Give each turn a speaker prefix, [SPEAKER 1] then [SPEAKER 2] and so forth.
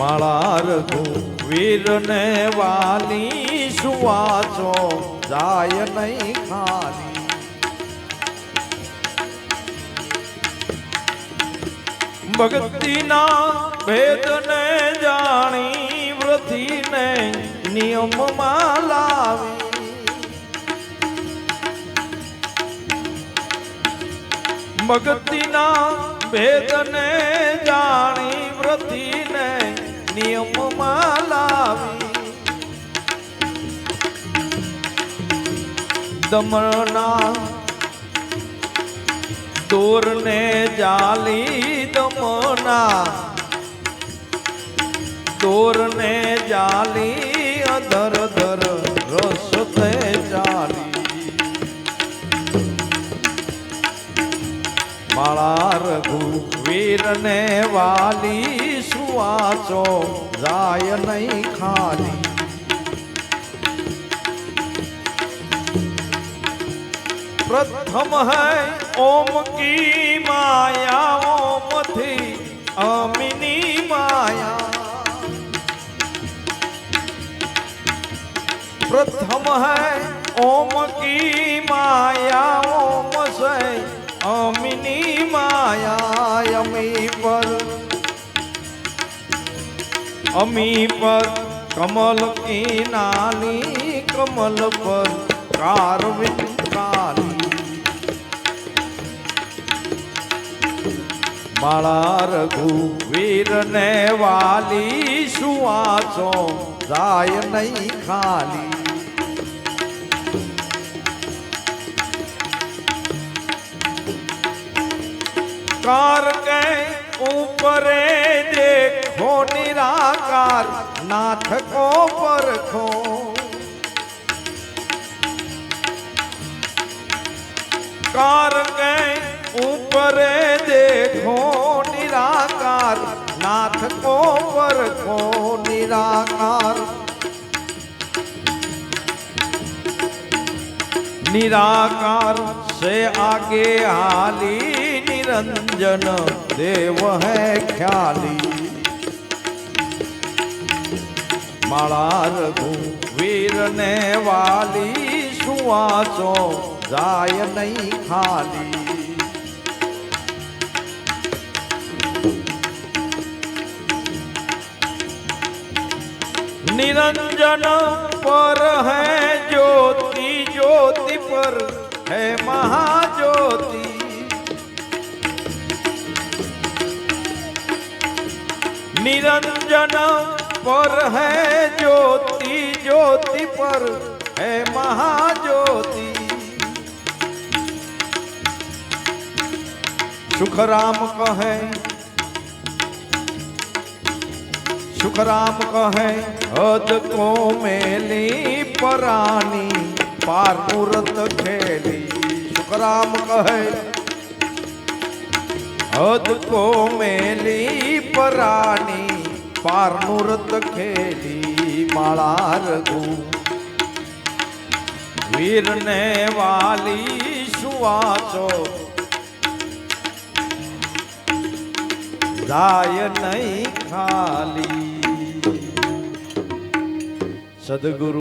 [SPEAKER 1] માળા રઘુ વીરને વાલી સુવાસો જાય નહીં ખાલી. ભક્તિના ભેદને જાણી વ્રતિને નિયમમાં લાવી. ભક્તિના ભેદને જાણી વ્રતિને નિયમમાં લાવી દમણના દોરને જાલી દમના દોરને જાલી અધર માળા રઘુ વીરને વાલી સુવાસો જાય નહીં ખાલી प्रथम है ओम की माया ओम थी अमिनी माया प्रथम है ओम की माया અમી પર કમલ કી નાલી કમલ પર કારવી કાલી. માળા રઘુ ને વાલી સુવાચો જાય નહીં ખાલી. કાર કે ઉપરે દેખ साकार नाथ को परखो कार के ऊपर देखो, निराकार नाथ को परखो निराकार। निराकार से आगे आली निरंजन देव है ख्याली। माला रघु वीर ने वाली सुवासो જાય નહીં ખાલી निरंजन पर है ज्योति ज्योति पर है महाज्योति निरंजन पर है ज्योति ज्योति पर है महाज्योति। सुखराम कहे सुखराम कहे हद को मेली परानी, पार मूरत खेली। सुखराम कहे हद को मेली परानी પારનું રત ખેડી માળા રઘુ. વીરને વાલી સુવાચો જાય નહીં ખાલી. સદગુરુ